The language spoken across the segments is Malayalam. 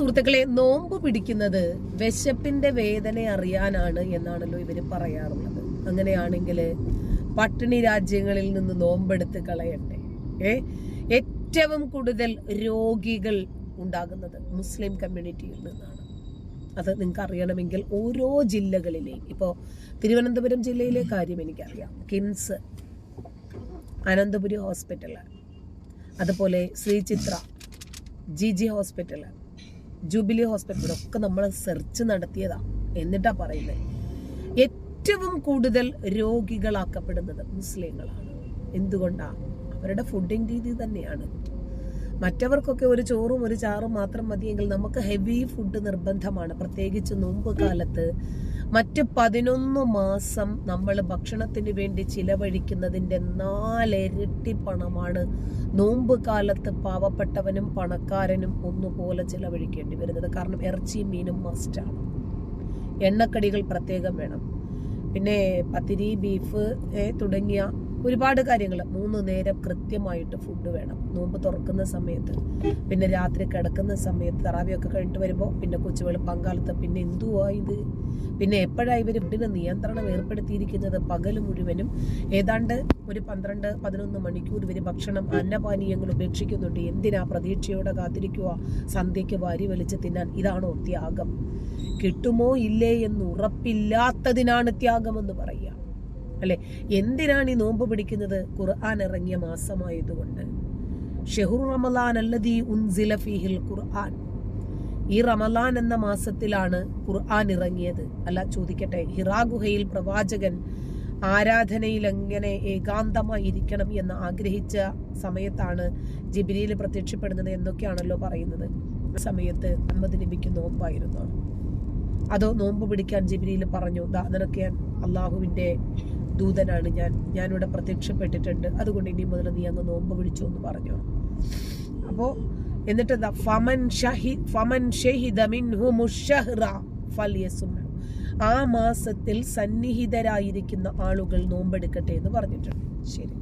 സുഹൃത്തുക്കളെ നോമ്പ് പിടിക്കുന്നത് വിശപ്പിന്റെ വേദന അറിയാനാണ് എന്നാണല്ലോ ഇവർ പറയാറുള്ളത്. അങ്ങനെയാണെങ്കിൽ പട്ടിണി രാജ്യങ്ങളിൽ നിന്ന് നോമ്പെടുത്ത് കളയട്ടെ. ഏ? ഏറ്റവും കൂടുതൽ രോഗികൾ ഉണ്ടാകുന്നത് മുസ്ലിം കമ്മ്യൂണിറ്റിയിൽ നിന്നാണ്. അത് നിങ്ങൾക്ക് അറിയണമെങ്കിൽ ഓരോ ജില്ലകളിലെയും. ഇപ്പോൾ തിരുവനന്തപുരം ജില്ലയിലെ കാര്യം എനിക്കറിയാം. കിംസ് അനന്തപുരി ഹോസ്പിറ്റൽ അതുപോലെ Sree Chitra G G hospital Jubilee hospital ഒക്കെ നമ്മൾ സെർച്ച് നടത്തിയതാ. എന്നിട്ടാ പറയുന്നത് ഏറ്റവും കൂടുതൽ രോഗികളാക്കപ്പെടുന്നത് മുസ്ലിങ്ങളാണ്. എന്തുകൊണ്ടാ? അവരുടെ ഫുഡിങ് രീതി തന്നെയാണ്. മറ്റവർക്കൊക്കെ ഒരു ചോറും ഒരു ചാറും മാത്രം മതിയെങ്കിൽ നമുക്ക് ഹെവി ഫുഡ് നിർബന്ധമാണ്. പ്രത്യേകിച്ച് നോമ്പ് കാലത്ത് മറ്റ് പതിനൊന്ന് മാസം നമ്മൾ ഭക്ഷണത്തിന് വേണ്ടി ചിലവഴിക്കുന്നതിന്റെ നാലിരട്ടി പണമാണ്. നോമ്പ് കാലത്ത് പാവപ്പെട്ടവനും പണക്കാരനും ഒന്നുപോലെ ചിലവഴിക്കേണ്ടി വരുന്നത്. കാരണം ഇറച്ചിയും മീനും മസ്റ്റാണ് എണ്ണക്കടികൾ പ്രത്യേകം വേണം. പിന്നെ പത്തിരി ബീഫ് തുടങ്ങിയ ഒരുപാട് കാര്യങ്ങൾ മൂന്ന് നേരം കൃത്യമായിട്ട് ഫുഡ് വേണം. നോമ്പ് തുറക്കുന്ന സമയത്ത് പിന്നെ രാത്രി കിടക്കുന്ന സമയത്ത് തറാവിയൊക്കെ കഴിഞ്ഞിട്ട് വരുമ്പോൾ പിന്നെ കൊച്ചുവേളി പങ്കാളിത്ത പിന്നെ എന്തുവാ ഇത്? പിന്നെ എപ്പോഴാണ് ഇവർ ഫുഡിന് നിയന്ത്രണം ഏർപ്പെടുത്തിയിരിക്കുന്നത്? പകൽ മുഴുവനും. ഏതാണ്ട് ഒരു പന്ത്രണ്ട് പതിനൊന്ന് മണിക്കൂർ ഇവർ ഭക്ഷണം അന്നപാനീയങ്ങൾ ഉപേക്ഷിക്കുന്നുണ്ട്. എന്തിനാ പ്രതീക്ഷയോടെ കാത്തിരിക്കുക സന്ധ്യയ്ക്ക് വാരി വലിച്ച് തിന്നാൻ ഇതാണോ ത്യാഗം? കിട്ടുമോ ഇല്ലേ എന്ന് ഉറപ്പില്ലാത്തതിനാണ് ത്യാഗമെന്ന് പറയുക. അല്ലെ? എന്തിനാണ് ഈ നോമ്പ് പിടിക്കുന്നത്? ഖുർആൻ ഇറങ്ങിയ മാസമായതുകൊണ്ട്. ഷെഹുർ റമലാൻ അല്ലദീ ഉൻസില ഖുർആൻ. ഈ റമലാൻ എന്ന മാസത്തിലാണ് ഖുർആൻ ഇറങ്ങിയത്. അല്ല ചോദിക്കട്ടെ ഹിറാ ഗുഹയിൽ പ്രവാചകൻ ആരാധനയിൽ എങ്ങനെ ഏകാന്തമായി ഇരിക്കണം എന്ന് ആഗ്രഹിച്ച സമയത്താണ് ജിബിരിയിൽ പ്രത്യക്ഷപ്പെടുന്നത് എന്നൊക്കെയാണല്ലോ പറയുന്നത്. സമയത്ത് അഹമ്മദ് നബിക്ക് നോമ്പായിരുന്നു. അതോ നോമ്പ് പിടിക്കാൻ ജിബിരിയിൽ പറഞ്ഞു ദാ നിനക്ക് ഞാൻ അള്ളാഹുവിന്റെ ദൂതനാണ് ഞാൻ. ഞാനിവിടെ പ്രത്യക്ഷപ്പെട്ടിട്ടുണ്ട്. അതുകൊണ്ട് ഇനി മുതൽ നീ അങ്ങ് നോമ്പ് പിടിച്ചു എന്ന് പറഞ്ഞു. അപ്പോൾ എന്നിട്ട് ഫമൻ ഷഹി ഫമൻ ഫൽയസുംഹു. ആ മാസത്തിൽ സന്നിഹിതരായിരിക്കുന്ന ആളുകൾ നോമ്പെടുക്കട്ടെ എന്ന് പറഞ്ഞിട്ടുണ്ട്. ശരി.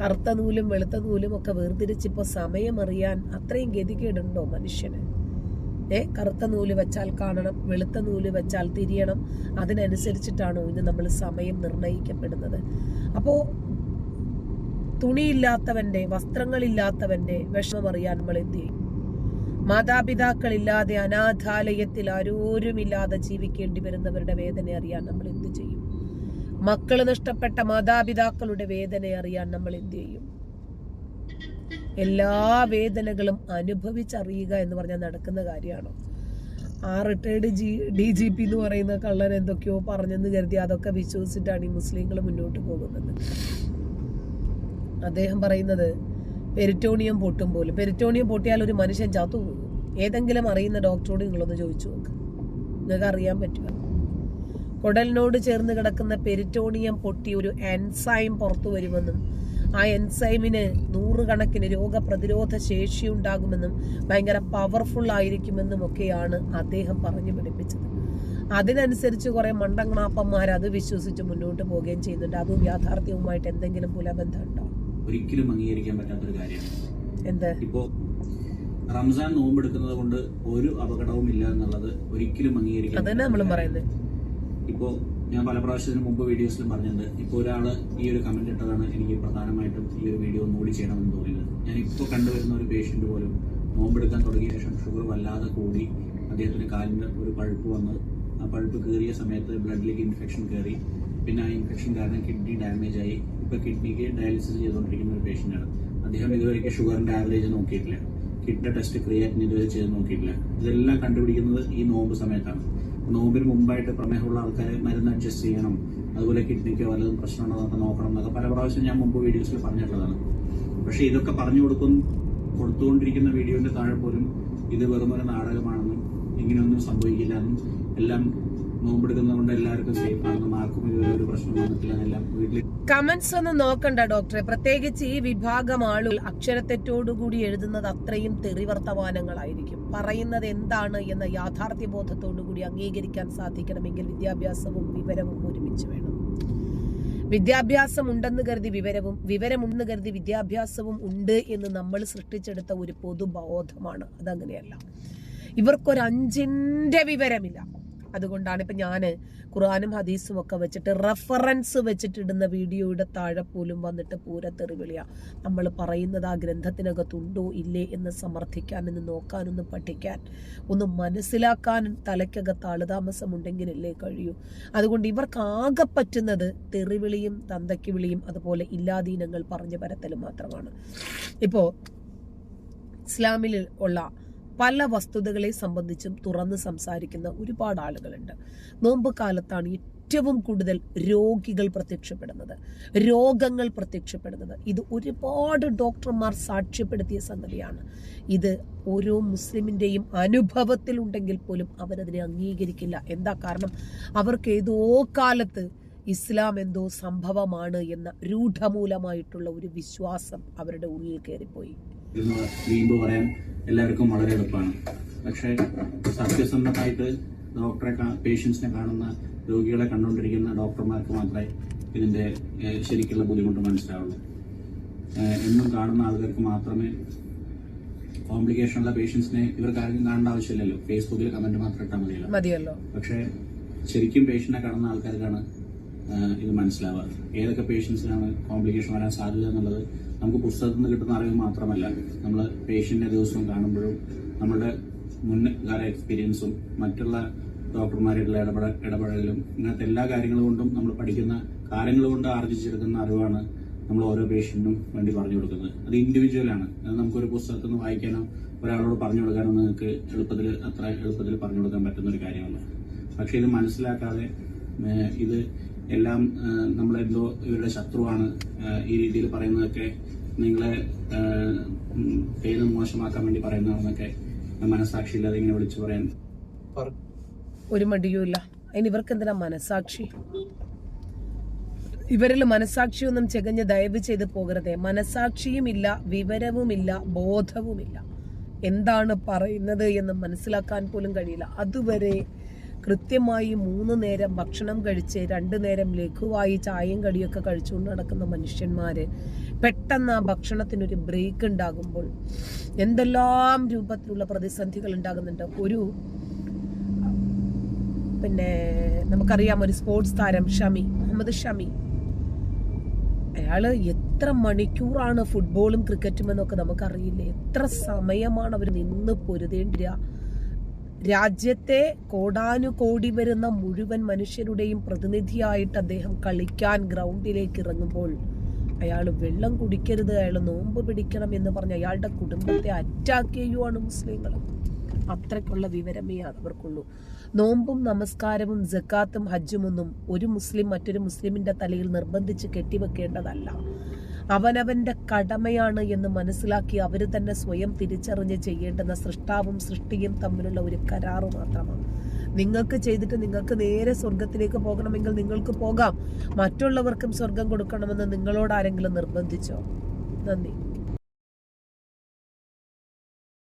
കറുത്ത നൂലും വെളുത്ത നൂലും ഒക്കെ വേർതിരിച്ചിപ്പോ സമയമറിയാൻ അത്രയും ഗതികേടുണ്ടോ മനുഷ്യന്? ഏ കറുത്ത നൂൽ വെച്ചാൽ കാണണം വെളുത്ത നൂൽ വെച്ചാൽ തിരിയണം. അതിനനുസരിച്ചിട്ടാണോ ഇന്ന് നമ്മൾ സമയം നിർണയിക്കപ്പെടുന്നത്. അപ്പോ തുണിയില്ലാത്തവന്റെ വസ്ത്രങ്ങളില്ലാത്തവന്റെ വിഷമമറിയാൻ നമ്മൾ എന്ത് ചെയ്യും? മാതാപിതാക്കളില്ലാതെ അനാഥാലയത്തിൽ ആരോരുമില്ലാതെ ജീവിക്കേണ്ടി വരുന്നവരുടെ വേദന അറിയാൻ നമ്മൾ എന്ത് ചെയ്യും? മക്കൾ നഷ്ടപ്പെട്ട മാതാപിതാക്കളുടെ വേദന അറിയാൻ നമ്മൾ എന്ത് ചെയ്യും? എല്ലാ വേദനകളും അനുഭവിച്ചറിയുക എന്ന് പറഞ്ഞാൽ നടക്കുന്ന കാര്യമാണ്? ആ retired G D G P എന്ന് പറയുന്ന കള്ളൻ എന്തൊക്കെയോ പറഞ്ഞെന്ന് കരുതി അതൊക്കെ വിശ്വസിച്ചിട്ടാണ് ഈ മുസ്ലിങ്ങൾ മുന്നോട്ട് പോകുന്നത്. അദ്ദേഹം പറയുന്നത് പെരിറ്റോണിയം പൊട്ടും പോലും. പെരിറ്റോണിയം പൊട്ടിയാൽ ഒരു മനുഷ്യൻ ചത്തു പോകും ഏതെങ്കിലും അറിയുന്ന ഡോക്ടറോട് നിങ്ങളൊന്ന് ചോദിച്ചു നോക്ക്. നിങ്ങൾക്ക് അറിയാൻ പറ്റുക കുടലിനോട് ചേർന്ന് കിടക്കുന്ന പെരിറ്റോണിയം പൊട്ടി ഒരു എൻസൈം പുറത്തു വരുമെന്നും ആ എൻസൈമിന് നൂറുകണക്കിന് രോഗപ്രതിരോധ ശേഷി ഉണ്ടാകുമെന്നും ഭയങ്കര പവർഫുൾ ആയിരിക്കുമെന്നും ഒക്കെയാണ് അദ്ദേഹം പറഞ്ഞു പഠിപ്പിച്ചത്. അതിനനുസരിച്ച് കുറെ മണ്ടങ്ങണാപ്പന്മാർ അത് വിശ്വസിച്ച് മുന്നോട്ട് പോവുകയും ചെയ്യുന്നുണ്ട്. അതും യാഥാർത്ഥ്യവുമായിട്ട് എന്തെങ്കിലും പുലബന്ധം ഉണ്ടോ ഒരിക്കലും അംഗീകരിക്കാൻ പറ്റാത്ത ഒരു കാര്യമാണ്. എന്ത്? ഇപ്പോ റംസാൻ നോമ്പെടുക്കുന്നത് കൊണ്ട് ഒരു അപകടവും ഇല്ല എന്നുള്ളത് ഒരിക്കലും അംഗീകരിക്കാൻ അതന്നെ നമ്മൾ പറയുന്നത്. ഇപ്പോ ഞാൻ പല പ്രാവശ്യത്തിന് മുമ്പ് വീഡിയോസിലും പറഞ്ഞിട്ടുണ്ട്. ഇപ്പോൾ ഒരാൾ ഈ ഒരു കമന്റ് ഇട്ടതാണ് എനിക്ക് പ്രധാനമായിട്ടും ഈ ഒരു വീഡിയോ ഒന്നുകൂടി ചെയ്യണമെന്ന് തോന്നിയത്. ഞാൻ ഇപ്പോൾ കണ്ടുവരുന്ന ഒരു പേഷ്യന്റ് പോലും നോമ്പെടുക്കാൻ തുടങ്ങിയ ശേഷം ഷുഗർ വല്ലാതെ കൂടി അദ്ദേഹത്തിന് കാലിന് ഒരു പഴുപ്പ് വന്ന് ആ പഴുപ്പ് കയറിയ സമയത്ത് ബ്ലഡിലേക്ക് ഇൻഫെക്ഷൻ കയറി. പിന്നെ ആ ഇൻഫെക്ഷൻ കാരണം കിഡ്നി ഡാമേജ് ആയി. ഇപ്പോൾ കിഡ്നിക്ക് ഡയാലിസിസ് ചെയ്തുകൊണ്ടിരിക്കുന്ന ഒരു പേഷ്യന്റാണ് അദ്ദേഹം ഇതുവരെയൊക്കെ ഷുഗറിന്റെ ആവറേജ് നോക്കിയിട്ടില്ല. കിഡ്നി ടെസ്റ്റ് ക്രിയാറ്റിൻ ഇതുവരെ ചെയ്ത് നോക്കിയിട്ടില്ല. ഇതെല്ലാം കണ്ടുപിടിക്കുന്നത് ഈ നോമ്പ് സമയത്താണ്. നോമ്പിന് മുമ്പായിട്ട് പ്രമേഹമുള്ള ആൾക്കാരെ മരുന്ന് അഡ്ജസ്റ്റ് ചെയ്യണം. അതുപോലെ കിഡ്നിക്ക് വല്ലതും പ്രശ്നമുണ്ടോ എന്നൊക്കെ നോക്കണം എന്നൊക്കെ പല പ്രാവശ്യം ഞാൻ മുമ്പ് വീഡിയോസിൽ പറഞ്ഞിട്ടുള്ളതാണ്. പക്ഷേ ഇതൊക്കെ പറഞ്ഞു കൊടുക്കും കൊടുത്തുകൊണ്ടിരിക്കുന്ന വീഡിയോന്റെ താഴെ പോലും ഇത് വെറും ഒരു നാടകമാണെന്നും ഇങ്ങനെയൊന്നും സംഭവിക്കില്ല എന്നും എല്ലാം നോമ്പെടുക്കുന്നതുകൊണ്ട് എല്ലാവർക്കും സേഫ് ആണ് ആർക്കും ഒരു പ്രശ്നം വന്നിട്ടില്ല കമന്റ്സ് ഒന്നും നോക്കണ്ട ഡോക്ടറെ പ്രത്യേകിച്ച് ഈ വിഭാഗം ആളുകൾ അക്ഷരത്തെറ്റോടുകൂടി എഴുതുന്നത് അത്രയും തെറിവർത്തമാനങ്ങളായിരിക്കും. പറയുന്നത് എന്താണ് എന്ന യാഥാർത്ഥ്യ ബോധത്തോടുകൂടി അംഗീകരിക്കാൻ സാധിക്കണമെങ്കിൽ വിദ്യാഭ്യാസവും വിവരവും ഒരുമിച്ച് വേണം. വിദ്യാഭ്യാസം ഉണ്ടെന്ന് കരുതി വിവരവും വിവരമുണ്ടെന്ന് കരുതി വിദ്യാഭ്യാസവും ഉണ്ട് എന്ന് നമ്മൾ സൃഷ്ടിച്ചെടുത്ത ഒരു പൊതുബോധമാണ്. അതങ്ങനെയല്ല. ഇവർക്കൊരു അഞ്ചിന്റെ വിവരമില്ല. അതുകൊണ്ടാണ് ഇപ്പം ഞാൻ ഖുറാനും ഹദീസും ഒക്കെ വെച്ചിട്ട് റെഫറൻസ് വെച്ചിട്ടിടുന്ന വീഡിയോയുടെ താഴെ പോലും വന്നിട്ട് പൂരത്തെറിവിളിയ. നമ്മൾ പറയുന്നത് ആ ഗ്രന്ഥത്തിനകത്തുണ്ടോ ഇല്ലേ എന്ന് സമർത്ഥിക്കാൻ എന്ന് നോക്കാൻ ഒന്ന് പഠിക്കാൻ ഒന്ന് മനസ്സിലാക്കാൻ തലയ്ക്കകത്ത് ആളുതാമസം ഉണ്ടെങ്കിലല്ലേ കഴിയൂ. അതുകൊണ്ട് ഇവർക്ക് ആകെ പറ്റുന്നത് തെറിവിളിയും തന്തയ്ക്ക് വിളിയും അതുപോലെ ഇല്ലാദീനങ്ങൾ പറഞ്ഞു പരത്തലും മാത്രമാണ്. ഇപ്പോൾ ഇസ്ലാമിൽ ഉള്ള പല വസ്തുതകളെ സംബന്ധിച്ചും തുറന്ന് സംസാരിക്കുന്ന ഒരുപാട് ആളുകളുണ്ട്. നോമ്പ് കാലത്താണ് ഏറ്റവും കൂടുതൽ രോഗികൾ പ്രത്യക്ഷപ്പെടുന്നത്. രോഗങ്ങൾ പ്രത്യക്ഷപ്പെടുന്നത്. ഇത് ഒരുപാട് ഡോക്ടർമാർ സാക്ഷ്യപ്പെടുത്തിയ സംഗതിയാണ്. ഇത് ഓരോ മുസ്ലിമിന്റെയും അനുഭവത്തിലുണ്ടെങ്കിൽ പോലും അവരതിനെ അംഗീകരിക്കില്ല. എന്താ കാരണം? അവർക്ക് ഏതോ കാലത്ത് ഇസ്ലാം എന്തോ സംഭവമാണ് എന്ന രൂഢമൂലമായിട്ടുള്ള ഒരു വിശ്വാസം അവരുടെ ഉള്ളിൽ കയറിപ്പോയി. എന്ന് വീണ്ടും പറയാൻ എല്ലാവർക്കും വളരെ എളുപ്പമാണ്. പക്ഷേ സത്യസന്ധമായിട്ട് ഡോക്ടറെ പേഷ്യൻസിനെ കാണുന്ന രോഗികളെ കണ്ടുകൊണ്ടിരിക്കുന്ന ഡോക്ടർമാർക്ക് മാത്രമേ ഇതിന്റെ ശരിക്കുള്ള ബുദ്ധിമുട്ട് മനസ്സിലാവുള്ളൂ. എന്നും കാണുന്ന ആൾക്കാർക്ക് മാത്രമേ കോംപ്ലിക്കേഷൻ ഉള്ള പേഷ്യൻസിനെ ഇവർക്ക് ആർക്കും കാണേണ്ട ആവശ്യമില്ലല്ലോ. ഫേസ്ബുക്കിൽ കമന്റ് മാത്രം ഇട്ടാൽ മതിയല്ലോ. പക്ഷേ ശരിക്കും പേഷ്യന്റിനെ കാണുന്ന ആൾക്കാർക്കാണ് ഇത് മനസ്സിലാവുക ഏതൊക്കെ പേഷ്യൻസിനാണ് കോംപ്ലിക്കേഷൻ വരാൻ സാധ്യത എന്നുള്ളത് നമുക്ക് പുസ്തകത്തിൽ നിന്ന് കിട്ടുന്ന അറിവ് മാത്രമല്ല നമ്മൾ പേഷ്യന്റിനെ ദിവസവും കാണുമ്പോഴും നമ്മുടെ മുൻകാല എക്സ്പീരിയൻസും മറ്റുള്ള ഡോക്ടർമാരുടെ ഇടപെട ഇടപെടലും ഇങ്ങനത്തെ എല്ലാ കാര്യങ്ങളും കൊണ്ടും നമ്മൾ പഠിക്കുന്ന കാര്യങ്ങൾ കൊണ്ട് ആർജിച്ചെടുക്കുന്ന അറിവാണ് നമ്മൾ ഓരോ പേഷ്യന്റിനും വേണ്ടി പറഞ്ഞു കൊടുക്കുന്നത്. അത് ഇൻഡിവിജ്വൽ ആണ്. അത് നമുക്കൊരു പുസ്തകത്തിൽ നിന്ന് വായിക്കാനോ ഒരാളോട് പറഞ്ഞു കൊടുക്കാനോ നിങ്ങൾക്ക് എളുപ്പത്തിൽ അത്ര എളുപ്പത്തിൽ പറഞ്ഞു കൊടുക്കാൻ പറ്റുന്ന ഒരു കാര്യമല്ല. പക്ഷേ ഇത് മനസ്സിലാക്കാതെ ഇത് എല്ലാം നമ്മളെന്തോ ഇവരുടെ ശത്രുവാണ് ഈ രീതിയിൽ പറയുന്നതൊക്കെ നിങ്ങളെ പേര് മോശമാക്കാൻ വേണ്ടി പറയുന്നതാണെന്നൊക്കെ മനസാക്ഷിയില്ലാതെ ഇങ്ങനെ വിളിച്ചു പറയാൻ. ഒരു മടിയുമില്ല. അതിന് ഇവർക്ക് എന്തിനാ മനസാക്ഷി ഇവരിൽ മനസാക്ഷിയൊന്നും ചെകഞ്ഞ് ദയവ് ചെയ്ത് പോകരുതേ. മനസാക്ഷിയുമില്ല വിവരവുമില്ല ബോധവുമില്ല. എന്താണ് പറയുന്നത് എന്ന് മനസ്സിലാക്കാൻ പോലും കഴിയില്ല. അതുവരെ കൃത്യമായി മൂന്ന് നേരം ഭക്ഷണം കഴിച്ച് രണ്ടു നേരം ലഘുവായി ചായയും കടിയൊക്കെ കഴിച്ചുകൊണ്ട് നടക്കുന്ന മനുഷ്യന്മാര് പെട്ടെന്ന് ആ ഭക്ഷണത്തിനൊരു ബ്രേക്ക് ഉണ്ടാകുമ്പോൾ എന്തെല്ലാം രൂപത്തിലുള്ള പ്രതിസന്ധികൾ ഉണ്ടാകുന്നുണ്ട്. ഒരു പിന്നെ നമുക്കറിയാം ഒരു സ്പോർട്സ് താരം ഷമി മുഹമ്മദ് ഷമി. അയാൾ എത്ര മണിക്കൂറാണ് ഫുട്ബോളും ക്രിക്കറ്റും എന്നൊക്കെ നമുക്കറിയില്ലേ? എത്ര സമയമാണ് അവർ നിന്ന് പൊരുതേണ്ടിര രാജ്യത്തെ കോടാനുകോടി വരുന്ന മുഴുവൻ മനുഷ്യരുടെയും പ്രതിനിധിയായിട്ട് അദ്ദേഹം കളിക്കാൻ ഗ്രൗണ്ടിലേക്ക് ഇറങ്ങുമ്പോൾ അയാൾ വെള്ളം കുടിക്കരുത് അയാൾ നോമ്പ് പിടിക്കണം എന്ന് പറഞ്ഞ് അയാളുടെ കുടുംബത്തെ അറ്റാക്ക് ചെയ്യുവാണ് മുസ്ലിങ്ങൾ അത്രക്കുള്ള വിവരമേ അവർക്കുള്ളൂ. നോമ്പും നമസ്കാരവും ജക്കാത്തും ഹജ്ജുമൊന്നും ഒരു മുസ്ലിം മറ്റൊരു മുസ്ലിമിന്റെ തലയിൽ നിർബന്ധിച്ച് കെട്ടിവെക്കേണ്ടതല്ല. അവനവന്റെ കടമയാണ് എന്ന് മനസ്സിലാക്കി അവർ തന്നെ സ്വയം തിരിച്ചറിഞ്ഞ് ചെയ്യേണ്ടുന്ന സൃഷ്ടാവും സൃഷ്ടിയും തമ്മിലുള്ള ഒരു കരാറ് മാത്രമാണ്. നിങ്ങൾക്ക് ചെയ്തിട്ട് നിങ്ങൾക്ക് നേരെ സ്വർഗത്തിലേക്ക് പോകണമെങ്കിൽ നിങ്ങൾക്ക് പോകാം. മറ്റുള്ളവർക്കും സ്വർഗം കൊടുക്കണമെന്ന് നിങ്ങളോട് ആരെങ്കിലും നിർബന്ധിച്ചോ? നന്ദി.